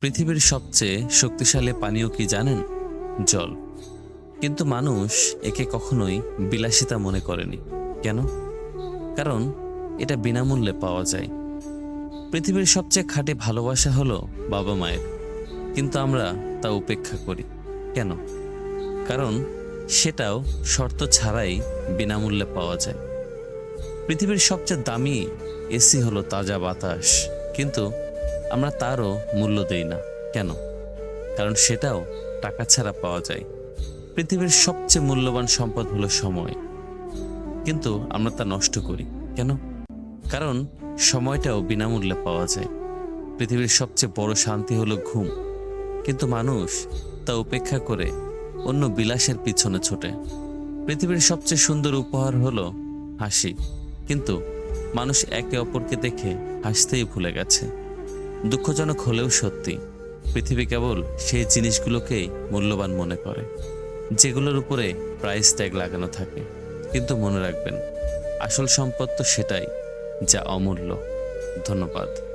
পৃথিবীর সবচেয়ে শক্তিশালী পানীয় কি জানেন? জল। কিন্তু মানুষ একে কখনোই বিলাসিতা মনে করেনি। কেন? কারণ এটা বিনামূল্যে পাওয়া যায়। পৃথিবীর সবচেয়ে খাঁটি ভালোবাসা হলো বাবা মায়ের। কিন্তু আমরা তা উপেক্ষা করি। কেন? কারণ সেটাও শর্ত ছাড়াই বিনামূল্যে পাওয়া যায়। পৃথিবীর সবচেয়ে দামি এসি হলো তাজা বাতাস। কিন্তু আমরা তারও মূল্য দেই না। কেন? কারণ সেটাও টাকা ছাড়া পাওয়া যায়। পৃথিবীর সবচেয়ে মূল্যবান সম্পদ হলো সময়। কিন্তু আমরা তা নষ্ট করি। কেন? কারণ সময়টাও বিনামূল্যে পাওয়া যায়। পৃথিবীর সবচেয়ে বড় শান্তি হলো ঘুম। কিন্তু মানুষ তা উপেক্ষা করে অন্য বিলাসের পিছনে ছোটে। পৃথিবীর সবচেয়ে সুন্দর উপহার হলো হাসি। কিন্তু মানুষ একে অপরকে দেখে হাসতেই ভুলে গেছে। দুঃখজনক হলেও সত্যি, পৃথিবী কেবল সেই জিনিসগুলোকেই মূল্যবান মনে করে, যেগুলোর উপরে প্রাইস ট্যাগ লাগানো থাকে। কিন্তু মনে রাখবেন, আসল সম্পদ তো সেটাই, যা অমূল্য। ধন্যবাদ।